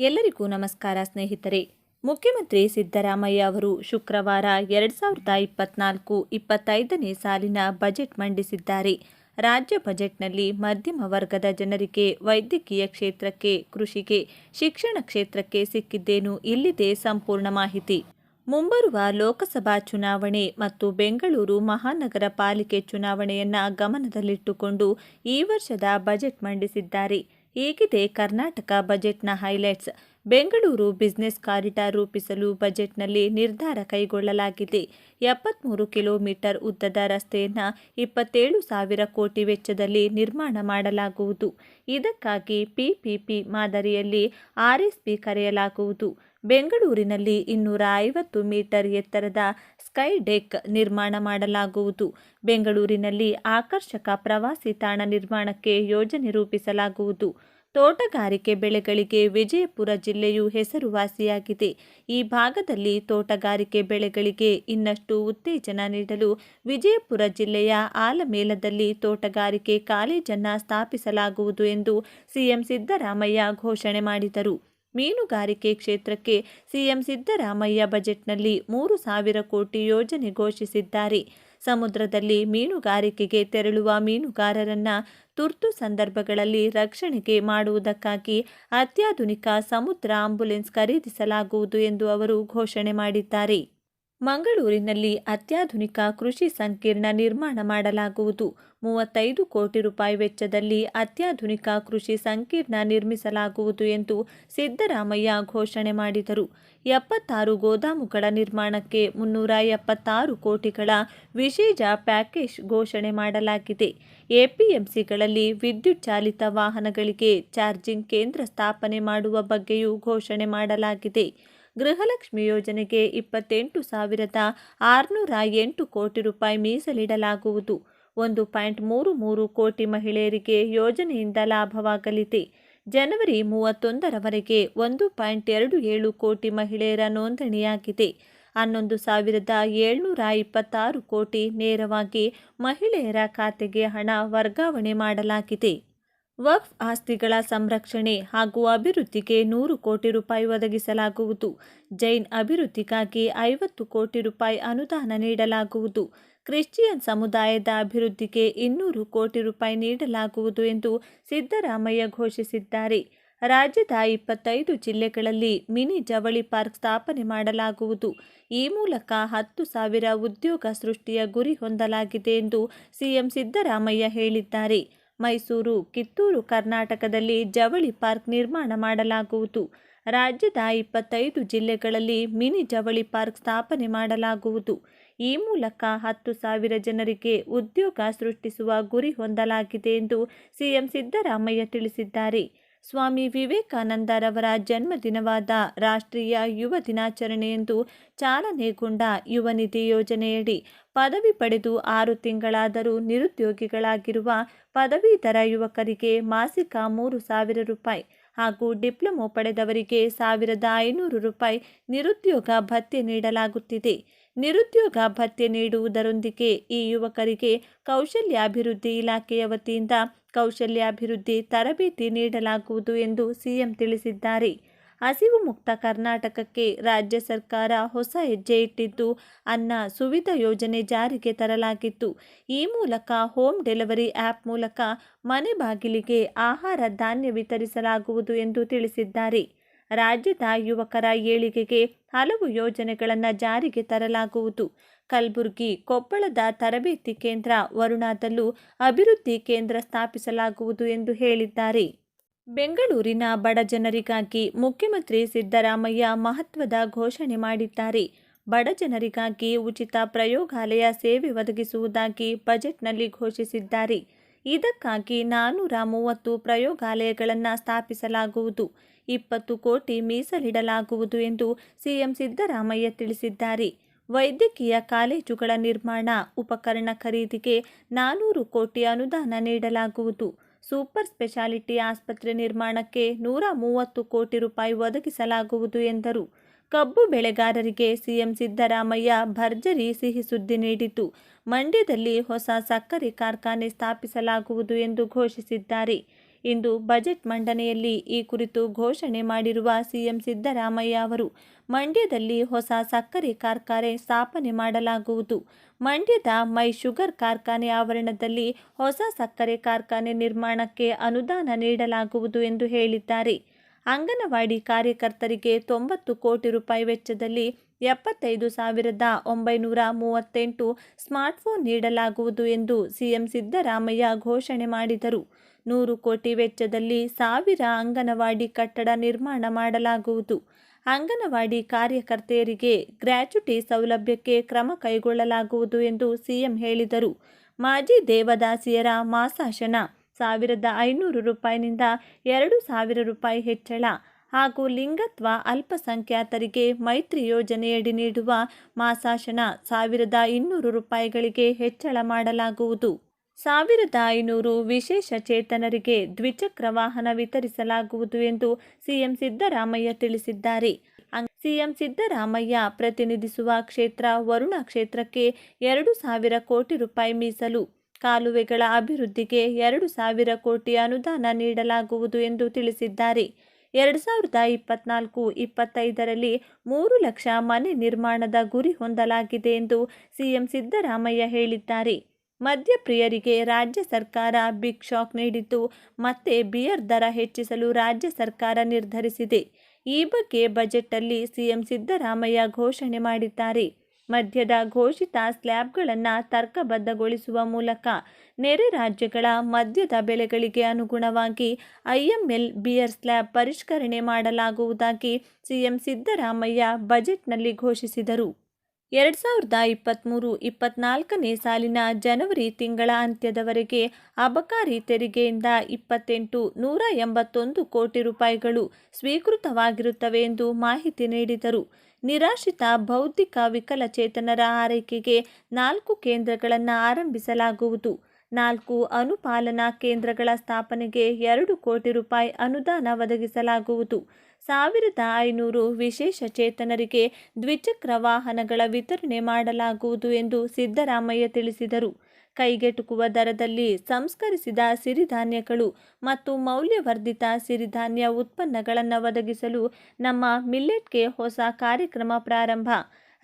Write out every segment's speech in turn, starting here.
ಎಲ್ಲರಿಗೂ ನಮಸ್ಕಾರ ಸ್ನೇಹಿತರೆ. ಮುಖ್ಯಮಂತ್ರಿ ಸಿದ್ದರಾಮಯ್ಯ ಅವರು ಶುಕ್ರವಾರ ಎರಡು ಸಾವಿರದ ಇಪ್ಪತ್ನಾಲ್ಕು ಇಪ್ಪತ್ತೈದನೇ ಸಾಲಿನ ಬಜೆಟ್ ಮಂಡಿಸಿದ್ದಾರೆ. ರಾಜ್ಯ ಬಜೆಟ್ನಲ್ಲಿ ಮಧ್ಯಮ ವರ್ಗದ ಜನರಿಗೆ ವೈದ್ಯಕೀಯ ಕ್ಷೇತ್ರಕ್ಕೆ, ಕೃಷಿಗೆ, ಶಿಕ್ಷಣ ಕ್ಷೇತ್ರಕ್ಕೆ ಸಿಕ್ಕಿದ್ದೇನು ಇಲ್ಲಿದೆ ಸಂಪೂರ್ಣ ಮಾಹಿತಿ. ಮುಂಬರುವ ಲೋಕಸಭಾ ಚುನಾವಣೆ ಮತ್ತು ಬೆಂಗಳೂರು ಮಹಾನಗರ ಪಾಲಿಕೆ ಚುನಾವಣೆಯನ್ನ ಗಮನದಲ್ಲಿಟ್ಟುಕೊಂಡು ಈ ವರ್ಷದ ಬಜೆಟ್ ಮಂಡಿಸಿದ್ದಾರೆ. ಹೇಗಿದೆ ಕರ್ನಾಟಕ ಬಜೆಟ್ನ ಹೈಲೈಟ್ಸ್. ಬೆಂಗಳೂರು ಬಿಸ್ನೆಸ್ ಕಾರಿಡಾರ್ ರೂಪಿಸಲು ಬಜೆಟ್ನಲ್ಲಿ ನಿರ್ಧಾರ ಕೈಗೊಳ್ಳಲಾಗಿದೆ. ಎಪ್ಪತ್ಮೂರು ಕಿಲೋಮೀಟರ್ ಉದ್ದದ ರಸ್ತೆಯನ್ನು ಇಪ್ಪತ್ತೇಳು ಸಾವಿರ ಕೋಟಿ ವೆಚ್ಚದಲ್ಲಿ ನಿರ್ಮಾಣ ಮಾಡಲಾಗುವುದು. ಇದಕ್ಕಾಗಿ ಪಿಪಿಪಿ ಮಾದರಿಯಲ್ಲಿ ಆರ್ಎಸ್ಪಿ ಕರೆಯಲಾಗುವುದು. ಬೆಂಗಳೂರಿನಲ್ಲಿ ಇನ್ನೂರ ಐವತ್ತು ಮೀಟರ್ ಎತ್ತರದ ಸ್ಕೈ ಡೆಕ್ ನಿರ್ಮಾಣ ಮಾಡಲಾಗುವುದು. ಬೆಂಗಳೂರಿನಲ್ಲಿ ಆಕರ್ಷಕ ಪ್ರವಾಸಿ ತಾಣ ನಿರ್ಮಾಣಕ್ಕೆ ಯೋಜನೆ ರೂಪಿಸಲಾಗುವುದು. ತೋಟಗಾರಿಕೆ ಬೆಳೆಗಳಿಗೆ ವಿಜಯಪುರ ಜಿಲ್ಲೆಯು ಹೆಸರುವಾಸಿಯಾಗಿದೆ. ಈ ಭಾಗದಲ್ಲಿ ತೋಟಗಾರಿಕೆ ಬೆಳೆಗಳಿಗೆ ಇನ್ನಷ್ಟು ಉತ್ತೇಜನ ನೀಡಲು ವಿಜಯಪುರ ಜಿಲ್ಲೆಯ ಆಲಮೇಲದಲ್ಲಿ ತೋಟಗಾರಿಕೆ ಕಾಲೇಜನ್ನು ಸ್ಥಾಪಿಸಲಾಗುವುದು ಎಂದು ಸಿಎಂ ಸಿದ್ದರಾಮಯ್ಯ ಘೋಷಣೆ ಮಾಡಿದರು. ಮೀನುಗಾರಿಕೆ ಕ್ಷೇತ್ರಕ್ಕೆ ಸಿಎಂ ಸಿದ್ದರಾಮಯ್ಯ ಬಜೆಟ್ನಲ್ಲಿ ಮೂರು ಸಾವಿರ ಕೋಟಿ ಯೋಜನೆ ಘೋಷಿಸಿದ್ದಾರೆ. ಸಮುದ್ರದಲ್ಲಿ ಮೀನುಗಾರಿಕೆಗೆ ತೆರಳುವ ಮೀನುಗಾರರನ್ನ ತುರ್ತು ಸಂದರ್ಭಗಳಲ್ಲಿ ರಕ್ಷಣೆಗೆ ಮಾಡುವುದಕ್ಕಾಗಿ ಅತ್ಯಾಧುನಿಕ ಸಮುದ್ರ ಆಂಬ್ಯುಲೆನ್ಸ್ ಖರೀದಿಸಲಾಗುವುದು ಎಂದು ಅವರು ಘೋಷಣೆ ಮಾಡಿದ್ದಾರೆ. ಮಂಗಳೂರಿನಲ್ಲಿ ಅತ್ಯಾಧುನಿಕ ಕೃಷಿ ಸಂಕೀರ್ಣ ನಿರ್ಮಾಣ ಮಾಡಲಾಗುವುದು. ಮೂವತ್ತೈದು ಕೋಟಿ ರೂಪಾಯಿ ವೆಚ್ಚದಲ್ಲಿ ಅತ್ಯಾಧುನಿಕ ಕೃಷಿ ಸಂಕೀರ್ಣ ನಿರ್ಮಿಸಲಾಗುವುದು ಎಂದು ಸಿದ್ದರಾಮಯ್ಯ ಘೋಷಣೆ ಮಾಡಿದರು. ಎಪ್ಪತ್ತಾರು ಗೋದಾಮುಗಳ ನಿರ್ಮಾಣಕ್ಕೆ ಮುನ್ನೂರ ಎಪ್ಪತ್ತಾರು ಕೋಟಿಗಳ ವಿಶೇಷ ಪ್ಯಾಕೇಜ್ ಘೋಷಣೆ ಮಾಡಲಾಗಿದೆ. ಎಪಿಎಂಸಿಗಳಲ್ಲಿ ವಿದ್ಯುತ್ ಚಾಲಿತ ವಾಹನಗಳಿಗೆ ಚಾರ್ಜಿಂಗ್ ಕೇಂದ್ರ ಸ್ಥಾಪನೆ ಮಾಡುವ ಬಗ್ಗೆಯೂ ಘೋಷಣೆ ಮಾಡಲಾಗಿದೆ. ಗೃಹಲಕ್ಷ್ಮಿ ಯೋಜನೆಗೆ ಇಪ್ಪತ್ತೆಂಟು ಸಾವಿರದ ಆರುನೂರ ಎಂಟು ಕೋಟಿ ರೂಪಾಯಿ ಮೀಸಲಿಡಲಾಗುವುದು. ಒಂದು ಪಾಯಿಂಟ್ ಮೂರು ಮೂರು ಕೋಟಿ ಮಹಿಳೆಯರಿಗೆ ಯೋಜನೆಯಿಂದ ಲಾಭವಾಗಲಿದೆ. ಜನವರಿ ಮೂವತ್ತೊಂದರವರೆಗೆ ಒಂದು ಪಾಯಿಂಟ್ ಎರಡು ಏಳು ಕೋಟಿ ಮಹಿಳೆಯರ ನೋಂದಣಿಯಾಗಿದೆ. ಹನ್ನೊಂದು ಸಾವಿರದ ಏಳ್ನೂರ ಇಪ್ಪತ್ತಾರು ಕೋಟಿ ನೇರವಾಗಿ ಮಹಿಳೆಯರ ಖಾತೆಗೆ ಹಣ ವರ್ಗಾವಣೆ ಮಾಡಲಾಗಿದೆ. ವಕ್ಫ್ ಆಸ್ತಿಗಳ ಸಂರಕ್ಷಣೆ ಹಾಗೂ ಅಭಿವೃದ್ಧಿಗೆ ನೂರು ಕೋಟಿ ರೂಪಾಯಿ ಒದಗಿಸಲಾಗುವುದು. ಜೈನ್ ಅಭಿವೃದ್ಧಿಗಾಗಿ ಐವತ್ತು ಕೋಟಿ ರೂಪಾಯಿ ಅನುದಾನ ನೀಡಲಾಗುವುದು. ಕ್ರಿಶ್ಚಿಯನ್ ಸಮುದಾಯದ ಅಭಿವೃದ್ಧಿಗೆ ಇನ್ನೂರು ಕೋಟಿ ರೂಪಾಯಿ ನೀಡಲಾಗುವುದು ಎಂದು ಸಿದ್ದರಾಮಯ್ಯ ಘೋಷಿಸಿದ್ದಾರೆ. ರಾಜ್ಯದ ಇಪ್ಪತ್ತೈದು ಜಿಲ್ಲೆಗಳಲ್ಲಿ ಮಿನಿ ಜವಳಿ ಪಾರ್ಕ್ ಸ್ಥಾಪನೆ ಮಾಡಲಾಗುವುದು. ಈ ಮೂಲಕ ಹತ್ತು ಸಾವಿರ ಉದ್ಯೋಗ ಸೃಷ್ಟಿಯ ಗುರಿ ಹೊಂದಲಾಗಿದೆ ಎಂದು ಸಿಎಂ ಸಿದ್ದರಾಮಯ್ಯ ಹೇಳಿದ್ದಾರೆ. ಮೈಸೂರು, ಕಿತ್ತೂರು ಕರ್ನಾಟಕದಲ್ಲಿ ಜವಳಿ ಪಾರ್ಕ್ ನಿರ್ಮಾಣ ಮಾಡಲಾಗುವುದು. ರಾಜ್ಯದ ಇಪ್ಪತ್ತೈದು ಜಿಲ್ಲೆಗಳಲ್ಲಿ ಮಿನಿ ಜವಳಿ ಪಾರ್ಕ್ ಸ್ಥಾಪನೆ ಮಾಡಲಾಗುವುದು. ಈ ಮೂಲಕ ಹತ್ತು ಸಾವಿರ ಜನರಿಗೆ ಉದ್ಯೋಗ ಸೃಷ್ಟಿಸುವ ಗುರಿ ಹೊಂದಲಾಗಿದೆ ಎಂದು ಸಿಎಂ ಸಿದ್ದರಾಮಯ್ಯ ತಿಳಿಸಿದ್ದಾರೆ. ಸ್ವಾಮಿ ವಿವೇಕಾನಂದರವರ ಜನ್ಮದಿನವಾದ ರಾಷ್ಟ್ರೀಯ ಯುವ ದಿನಾಚರಣೆಯಂದು ಚಾಲನೆಗೊಂಡ ಯುವ ನಿಧಿ ಯೋಜನೆಯಡಿ ಪದವಿ ಪಡೆದು ಆರು ತಿಂಗಳಾದರೂ ನಿರುದ್ಯೋಗಿಗಳಾಗಿರುವ ಪದವೀಧರ ಯುವಕರಿಗೆ ಮಾಸಿಕ ಮೂರು ಸಾವಿರ ರೂಪಾಯಿ ಹಾಗೂ ಡಿಪ್ಲೊಮೊ ಪಡೆದವರಿಗೆ ಸಾವಿರದ ಐನೂರು ರೂಪಾಯಿ ನಿರುದ್ಯೋಗ ಭತ್ಯೆ ನೀಡಲಾಗುತ್ತಿದೆ. ನಿರುದ್ಯೋಗ ಭತ್ಯೆ ನೀಡುವುದರೊಂದಿಗೆ ಈ ಯುವಕರಿಗೆ ಕೌಶಲ್ಯಾಭಿವೃದ್ಧಿ ಇಲಾಖೆಯ ವತಿಯಿಂದ ಕೌಶಲ್ಯಾಭಿವೃದ್ಧಿ ತರಬೇತಿ ನೀಡಲಾಗುವುದು ಎಂದು ಸಿಎಂ ತಿಳಿಸಿದ್ದಾರೆ. ಹಸಿವು ಮುಕ್ತ ಕರ್ನಾಟಕಕ್ಕೆ ರಾಜ್ಯ ಸರ್ಕಾರ ಹೊಸ ಹೆಜ್ಜೆ ಇಟ್ಟಿದ್ದು, ಅನ್ನ ಸುವಿಧ ಯೋಜನೆ ಜಾರಿಗೆ ತರಲಾಗಿತ್ತು. ಈ ಮೂಲಕ ಹೋಮ್ ಡೆಲಿವರಿ ಆ್ಯಪ್ ಮೂಲಕ ಮನೆ ಬಾಗಿಲಿಗೆ ಆಹಾರ ಧಾನ್ಯ ವಿತರಿಸಲಾಗುವುದು ಎಂದು ತಿಳಿಸಿದ್ದಾರೆ. ರಾಜ್ಯದ ಯುವಕರ ಏಳಿಗೆಗೆ ಹಲವು ಯೋಜನೆಗಳನ್ನು ಜಾರಿಗೆ ತರಲಾಗುವುದು. ಕಲಬುರಗಿ, ಕೊಪ್ಪಳದ ತರಬೇತಿ ಕೇಂದ್ರ ವರುಣಾದಲ್ಲೂ ಅಭಿವೃದ್ಧಿ ಕೇಂದ್ರ ಸ್ಥಾಪಿಸಲಾಗುವುದು ಎಂದು ಹೇಳಿದ್ದಾರೆ. ಬೆಂಗಳೂರಿನ ಬಡ ಜನರಿಗಾಗಿ ಮುಖ್ಯಮಂತ್ರಿ ಸಿದ್ದರಾಮಯ್ಯ ಮಹತ್ವದ ಘೋಷಣೆ ಮಾಡಿದ್ದಾರೆ. ಬಡ ಜನರಿಗಾಗಿ ಉಚಿತ ಪ್ರಯೋಗಾಲಯ ಸೇವೆ ಒದಗಿಸುವುದಾಗಿ ಬಜೆಟ್ನಲ್ಲಿ ಘೋಷಿಸಿದ್ದಾರೆ. ಇದಕ್ಕಾಗಿ ನಾನ್ನೂರ ಮೂವತ್ತು ಪ್ರಯೋಗಾಲಯಗಳನ್ನು ಸ್ಥಾಪಿಸಲಾಗುವುದು. ಇಪ್ಪತ್ತು ಕೋಟಿ ಮೀಸಲಿಡಲಾಗುವುದು ಎಂದು ಸಿಎಂ ಸಿದ್ದರಾಮಯ್ಯ ತಿಳಿಸಿದ್ದಾರೆ. ವೈದ್ಯಕೀಯ ಕಾಲೇಜುಗಳ ನಿರ್ಮಾಣ, ಉಪಕರಣ ಖರೀದಿಗೆ ನಾನೂರು ಕೋಟಿ ಅನುದಾನ ನೀಡಲಾಗುವುದು. ಸೂಪರ್ ಸ್ಪೆಷಾಲಿಟಿ ಆಸ್ಪತ್ರೆ ನಿರ್ಮಾಣಕ್ಕೆ ನೂರ ಮೂವತ್ತು ಕೋಟಿ ರೂಪಾಯಿ ಒದಗಿಸಲಾಗುವುದು ಎಂದರು. ಕಬ್ಬು ಬೆಳೆಗಾರರಿಗೆ ಸಿಎಂ ಸಿದ್ದರಾಮಯ್ಯ ಭರ್ಜರಿ ಸಿಹಿ ಸುದ್ದಿ ನೀಡಿತು ಮಂಡ್ಯದಲ್ಲಿ ಹೊಸ ಸಕ್ಕರೆ ಕಾರ್ಖಾನೆ ಸ್ಥಾಪಿಸಲಾಗುವುದು ಎಂದು ಘೋಷಿಸಿದ್ದಾರೆ. ಇಂದು ಬಜೆಟ್ ಮಂಡನೆಯಲ್ಲಿ ಈ ಕುರಿತು ಘೋಷಣೆ ಮಾಡಿರುವ ಸಿಎಂ ಸಿದ್ದರಾಮಯ್ಯ ಅವರು, ಮಂಡ್ಯದಲ್ಲಿ ಹೊಸ ಸಕ್ಕರೆ ಕಾರ್ಖಾನೆ ಸ್ಥಾಪನೆ ಮಾಡಲಾಗುವುದು. ಮಂಡ್ಯದ ಮೈ ಶುಗರ್ ಕಾರ್ಖಾನೆ ಆವರಣದಲ್ಲಿ ಹೊಸ ಸಕ್ಕರೆ ಕಾರ್ಖಾನೆ ನಿರ್ಮಾಣಕ್ಕೆ ಅನುದಾನ ನೀಡಲಾಗುವುದು ಎಂದು ಹೇಳಿದ್ದಾರೆ. ಅಂಗನವಾಡಿ ಕಾರ್ಯಕರ್ತರಿಗೆ ತೊಂಬತ್ತು ಕೋಟಿ ರೂಪಾಯಿ ವೆಚ್ಚದಲ್ಲಿ ಎಪ್ಪತ್ತೈದು ಸಾವಿರದ ಒಂಬೈನೂರ ಮೂವತ್ತೆಂಟು ಸ್ಮಾರ್ಟ್ಫೋನ್ ನೀಡಲಾಗುವುದು ಎಂದು ಸಿಎಂ ಸಿದ್ದರಾಮಯ್ಯ ಘೋಷಣೆ ಮಾಡಿದರು. ನೂರು ಕೋಟಿ ವೆಚ್ಚದಲ್ಲಿ ಸಾವಿರ ಅಂಗನವಾಡಿ ಕಟ್ಟಡ ನಿರ್ಮಾಣ ಮಾಡಲಾಗುವುದು. ಅಂಗನವಾಡಿ ಕಾರ್ಯಕರ್ತೆಯರಿಗೆ ಗ್ರ್ಯಾಚ್ಯುಟಿ ಸೌಲಭ್ಯಕ್ಕೆ ಕ್ರಮ ಕೈಗೊಳ್ಳಲಾಗುವುದು ಎಂದು ಸಿಎಂ ಹೇಳಿದರು. ಮಾಜಿ ದೇವದಾಸಿಯರ ಮಾಸಾಶನ ಸಾವಿರದ ಐನೂರು ರೂಪಾಯಿನಿಂದ ಎರಡು ಸಾವಿರ ರೂಪಾಯಿ ಹೆಚ್ಚಳ ಹಾಗೂ ಲಿಂಗತ್ವ ಅಲ್ಪಸಂಖ್ಯಾತರಿಗೆ ಮೈತ್ರಿ ಯೋಜನೆಯಡಿ ನೀಡುವ ಮಾಸಾಶನ ಸಾವಿರದ ಇನ್ನೂರು ರೂಪಾಯಿಗಳಿಗೆ ಹೆಚ್ಚಳ ಮಾಡಲಾಗುವುದು. ಸಾವಿರದ ಐನೂರು ವಿಶೇಷ ಚೇತನರಿಗೆ ದ್ವಿಚಕ್ರ ವಾಹನ ವಿತರಿಸಲಾಗುವುದು ಎಂದು ಸಿಎಂ ಸಿದ್ದರಾಮಯ್ಯ ತಿಳಿಸಿದ್ದಾರೆ. ಸಿಎಂ ಸಿದ್ದರಾಮಯ್ಯ ಪ್ರತಿನಿಧಿಸುವ ಕ್ಷೇತ್ರ ವರುಣ ಕ್ಷೇತ್ರಕ್ಕೆ ಎರಡು ಸಾವಿರ ಕೋಟಿ ರೂಪಾಯಿ ಮೀಸಲು. ಕಾಲುವೆಗಳ ಅಭಿವೃದ್ಧಿಗೆ ಎರಡು ಸಾವಿರ ಕೋಟಿ ಅನುದಾನ ನೀಡಲಾಗುವುದು ಎಂದು ತಿಳಿಸಿದ್ದಾರೆ. ಎರಡು ಸಾವಿರದ ಇಪ್ಪತ್ನಾಲ್ಕು ಇಪ್ಪತ್ತೈದರಲ್ಲಿ ಮೂರು ಲಕ್ಷ ಮನೆ ನಿರ್ಮಾಣದ ಗುರಿ ಹೊಂದಲಾಗಿದೆ ಎಂದು ಸಿಎಂ ಸಿದ್ದರಾಮಯ್ಯ ಹೇಳಿದ್ದಾರೆ. ಮದ್ಯಪ್ರಿಯರಿಗೆ ರಾಜ್ಯ ಸರ್ಕಾರ ಬಿಗ್ ಶಾಕ್ ನೀಡಿದ್ದು, ಮತ್ತೆ ಬಿಯರ್ ದರ ಹೆಚ್ಚಿಸಲು ರಾಜ್ಯ ಸರ್ಕಾರ ನಿರ್ಧರಿಸಿದೆ. ಈ ಬಗ್ಗೆ ಬಜೆಟ್ನಲ್ಲಿ ಸಿಎಂ ಸಿದ್ದರಾಮಯ್ಯ ಘೋಷಣೆ ಮಾಡಿದ್ದಾರೆ. ಮದ್ಯದ ಘೋಷಿತ ಸ್ಲ್ಯಾಬ್ಗಳನ್ನು ತರ್ಕಬದ್ಧಗೊಳಿಸುವ ಮೂಲಕ ನೆರೆ ರಾಜ್ಯಗಳ ಮದ್ಯದ ಬೆಲೆಗಳಿಗೆ ಅನುಗುಣವಾಗಿ ಐಎಂಎಲ್ ಬಿಯರ್ ಸ್ಲ್ಯಾಬ್ ಪರಿಷ್ಕರಣೆ ಮಾಡಲಾಗುವುದಾಗಿ ಸಿಎಂ ಸಿದ್ದರಾಮಯ್ಯ ಬಜೆಟ್ನಲ್ಲಿ ಘೋಷಿಸಿದರು. ಎರಡು ಸಾವಿರದ ಇಪ್ಪತ್ತ್ಮೂರು ಇಪ್ಪತ್ನಾಲ್ಕನೇ ಸಾಲಿನ ಜನವರಿ ತಿಂಗಳ ಅಂತ್ಯದವರೆಗೆ ಅಬಕಾರಿ ತೆರಿಗೆಯಿಂದ ಇಪ್ಪತ್ತೆಂಟು ನೂರ ಎಂಬತ್ತೊಂದು ಕೋಟಿ ರೂಪಾಯಿಗಳು ಸ್ವೀಕೃತವಾಗಿರುತ್ತವೆ ಎಂದು ಮಾಹಿತಿ ನೀಡಿದರು. ನಿರಾಶ್ರಿತ ಬೌದ್ಧಿಕ ವಿಕಲಚೇತನರ ಆರೈಕೆಗೆ ನಾಲ್ಕು ಕೇಂದ್ರಗಳನ್ನು ಆರಂಭಿಸಲಾಗುವುದು. ನಾಲ್ಕು ಅನುಪಾಲನಾ ಕೇಂದ್ರಗಳ ಸ್ಥಾಪನೆಗೆ ಎರಡು ಕೋಟಿ ರೂಪಾಯಿ ಅನುದಾನ ಒದಗಿಸಲಾಗುವುದು. ಸಾವಿರದ ಐನೂರು ವಿಶೇಷ ಚೇತನರಿಗೆ ದ್ವಿಚಕ್ರ ವಾಹನಗಳ ವಿತರಣೆ ಮಾಡಲಾಗುವುದು ಎಂದು ಸಿದ್ದರಾಮಯ್ಯ ತಿಳಿಸಿದರು. ಕೈಗೆಟುಕುವ ದರದಲ್ಲಿ ಸಂಸ್ಕರಿಸಿದ ಸಿರಿಧಾನ್ಯಗಳು ಮತ್ತು ಮೌಲ್ಯವರ್ಧಿತ ಸಿರಿಧಾನ್ಯ ಉತ್ಪನ್ನಗಳನ್ನು ಒದಗಿಸಲು ನಮ್ಮ ಮಿಲ್ಲೆಟ್ಗೆ ಹೊಸ ಕಾರ್ಯಕ್ರಮ ಪ್ರಾರಂಭ.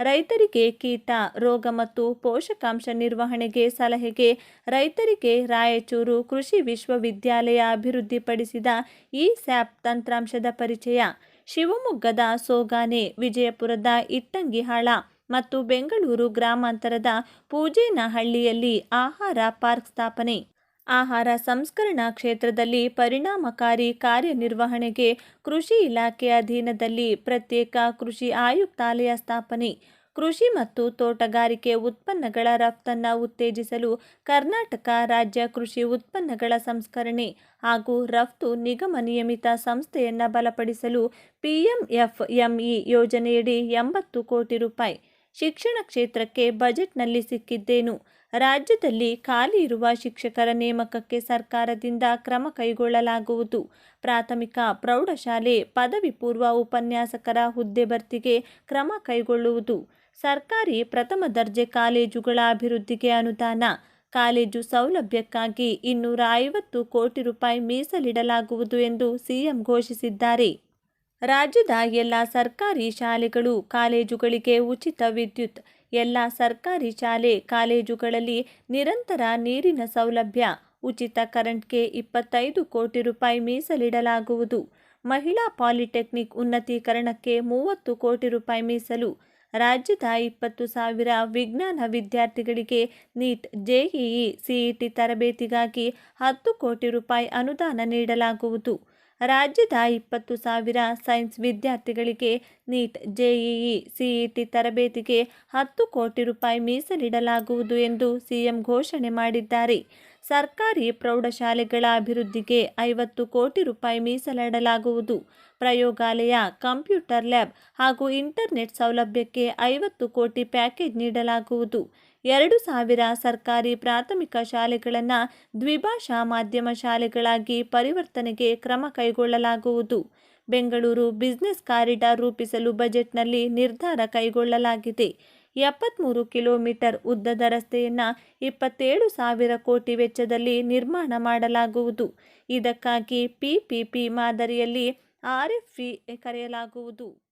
ರೈತರಿಗೆ ಕೀಟ, ರೋಗ ಮತ್ತು ಪೋಷಕಾಂಶ ನಿರ್ವಹಣೆಗೆ ಸಲಹೆಗೆ ರೈತರಿಗೆ ರಾಯಚೂರು ಕೃಷಿ ವಿಶ್ವವಿದ್ಯಾಲಯ ಅಭಿವೃದ್ಧಿಪಡಿಸಿದ ಈ ಸ್ಯಾಪ್ ತಂತ್ರಾಂಶದ ಪರಿಚಯ. ಶಿವಮೊಗ್ಗದ ಸೋಗಾನೆ, ವಿಜಯಪುರದ ಇಟ್ಟಂಗಿಹಾಳ ಮತ್ತು ಬೆಂಗಳೂರು ಗ್ರಾಮಾಂತರದ ಪೂಜೇನಹಳ್ಳಿಯಲ್ಲಿ ಆಹಾರ ಪಾರ್ಕ್ ಸ್ಥಾಪನೆ. ಆಹಾರ ಸಂಸ್ಕರಣಾ ಕ್ಷೇತ್ರದಲ್ಲಿ ಪರಿಣಾಮಕಾರಿ ಕಾರ್ಯನಿರ್ವಹಣೆಗೆ ಕೃಷಿ ಇಲಾಖೆ ಅಧೀನದಲ್ಲಿ ಪ್ರತ್ಯೇಕ ಕೃಷಿ ಆಯುಕ್ತಾಲಯ ಸ್ಥಾಪನೆ. ಕೃಷಿ ಮತ್ತು ತೋಟಗಾರಿಕೆ ಉತ್ಪನ್ನಗಳ ರಫ್ತನ್ನು ಉತ್ತೇಜಿಸಲು ಕರ್ನಾಟಕ ರಾಜ್ಯ ಕೃಷಿ ಉತ್ಪನ್ನಗಳ ಸಂಸ್ಕರಣೆ ಹಾಗೂ ರಫ್ತು ನಿಗಮ ನಿಯಮಿತ ಸಂಸ್ಥೆಯನ್ನು ಬಲಪಡಿಸಲು ಪಿಎಂಎಫ್ಎಂಇ ಯೋಜನೆಯಡಿ ಎಂಬತ್ತು ಕೋಟಿ ರೂಪಾಯಿ ಶಿಕ್ಷಣ ಕ್ಷೇತ್ರಕ್ಕೆ ಬಜೆಟ್ನಲ್ಲಿ ಸಿಕ್ಕಿದ್ದೇನು? ರಾಜ್ಯದಲ್ಲಿ ಖಾಲಿ ಇರುವ ಶಿಕ್ಷಕರ ನೇಮಕಕ್ಕೆ ಸರ್ಕಾರದಿಂದ ಕ್ರಮ ಕೈಗೊಳ್ಳಲಾಗುವುದು. ಪ್ರಾಥಮಿಕ ಪ್ರೌಢಶಾಲೆ, ಪದವಿ ಪೂರ್ವ ಉಪನ್ಯಾಸಕರ ಹುದ್ದೆ ಭರ್ತಿಗೆ ಕ್ರಮ ಕೈಗೊಳ್ಳುವುದು. ಸರ್ಕಾರಿ ಪ್ರಥಮ ದರ್ಜೆ ಕಾಲೇಜುಗಳ ಅಭಿವೃದ್ಧಿಗೆ ಅನುದಾನ. ಕಾಲೇಜು ಸೌಲಭ್ಯಕ್ಕಾಗಿ ಇನ್ನೂರ ಐವತ್ತು ಕೋಟಿ ರೂಪಾಯಿ ಮೀಸಲಿಡಲಾಗುವುದು ಎಂದು ಸಿಎಂ ಘೋಷಿಸಿದ್ದಾರೆ. ರಾಜ್ಯದ ಎಲ್ಲ ಸರ್ಕಾರಿ ಶಾಲೆಗಳು ಕಾಲೇಜುಗಳಿಗೆ ಉಚಿತ ವಿದ್ಯುತ್ ಎಲ್ಲ ಸರ್ಕಾರಿ ಶಾಲೆ, ಕಾಲೇಜುಗಳಲ್ಲಿ ನಿರಂತರ ನೀರಿನ ಸೌಲಭ್ಯ. ಉಚಿತ ಕರೆಂಟ್ಗೆ ಇಪ್ಪತ್ತೈದು ಕೋಟಿ ರೂಪಾಯಿ ಮೀಸಲಿಡಲಾಗುವುದು. ಮಹಿಳಾ ಪಾಲಿಟೆಕ್ನಿಕ್ ಉನ್ನತೀಕರಣಕ್ಕೆ ಮೂವತ್ತು ಕೋಟಿ ರೂಪಾಯಿ ಮೀಸಲು. ರಾಜ್ಯದ ಇಪ್ಪತ್ತು ಸಾವಿರ ವಿಜ್ಞಾನ ವಿದ್ಯಾರ್ಥಿಗಳಿಗೆ ನೀಟ್ ಜೆಇಇ, ಸಿಇಟಿ ತರಬೇತಿಗಾಗಿ ಹತ್ತು ಕೋಟಿ ರೂಪಾಯಿ ಅನುದಾನ ನೀಡಲಾಗುವುದು. ರಾಜ್ಯದ ಇಪ್ಪತ್ತು ಸಾವಿರ ಸೈನ್ಸ್ ವಿದ್ಯಾರ್ಥಿಗಳಿಗೆ ನೀಟ್ ಜೆಇಇ, ಸಿಇಟಿ ತರಬೇತಿಗೆ ಹತ್ತು ಕೋಟಿ ರೂಪಾಯಿ ಮೀಸಲಿಡಲಾಗುವುದು ಎಂದು ಸಿಎಂ ಘೋಷಣೆ ಮಾಡಿದ್ದಾರೆ. ಸರ್ಕಾರಿ ಪ್ರೌಢಶಾಲೆಗಳ ಅಭಿವೃದ್ಧಿಗೆ ಐವತ್ತು ಕೋಟಿ ರೂಪಾಯಿ ಮೀಸಲಿಡಲಾಗುವುದು. ಪ್ರಯೋಗಾಲಯ, ಕಂಪ್ಯೂಟರ್ ಲ್ಯಾಬ್ ಹಾಗೂ ಇಂಟರ್ನೆಟ್ ಸೌಲಭ್ಯಕ್ಕೆ ಐವತ್ತು ಕೋಟಿ ಪ್ಯಾಕೇಜ್ ನೀಡಲಾಗುವುದು. ಎರಡು ಸಾವಿರ ಸರ್ಕಾರಿ ಪ್ರಾಥಮಿಕ ಶಾಲೆಗಳನ್ನು ದ್ವಿಭಾಷಾ ಮಾಧ್ಯಮ ಶಾಲೆಗಳಾಗಿ ಪರಿವರ್ತನೆಗೆ ಕ್ರಮ ಕೈಗೊಳ್ಳಲಾಗುವುದು. ಬೆಂಗಳೂರು ಬಿಸ್ನೆಸ್ ಕಾರಿಡಾರ್ ರೂಪಿಸಲು ಬಜೆಟ್ನಲ್ಲಿ ನಿರ್ಧಾರ ಕೈಗೊಳ್ಳಲಾಗಿದೆ. ಎಪ್ಪತ್ತ್ಮೂರು ಕಿಲೋಮೀಟರ್ ಉದ್ದದ ರಸ್ತೆಯನ್ನು ಇಪ್ಪತ್ತೇಳು ಸಾವಿರ ಕೋಟಿ ವೆಚ್ಚದಲ್ಲಿ ನಿರ್ಮಾಣ ಮಾಡಲಾಗುವುದು. ಇದಕ್ಕಾಗಿ ಪಿಪಿಪಿ ಮಾದರಿಯಲ್ಲಿ ಆರ್ಎಫ್ಇ ಕರೆಯಲಾಗುವುದು.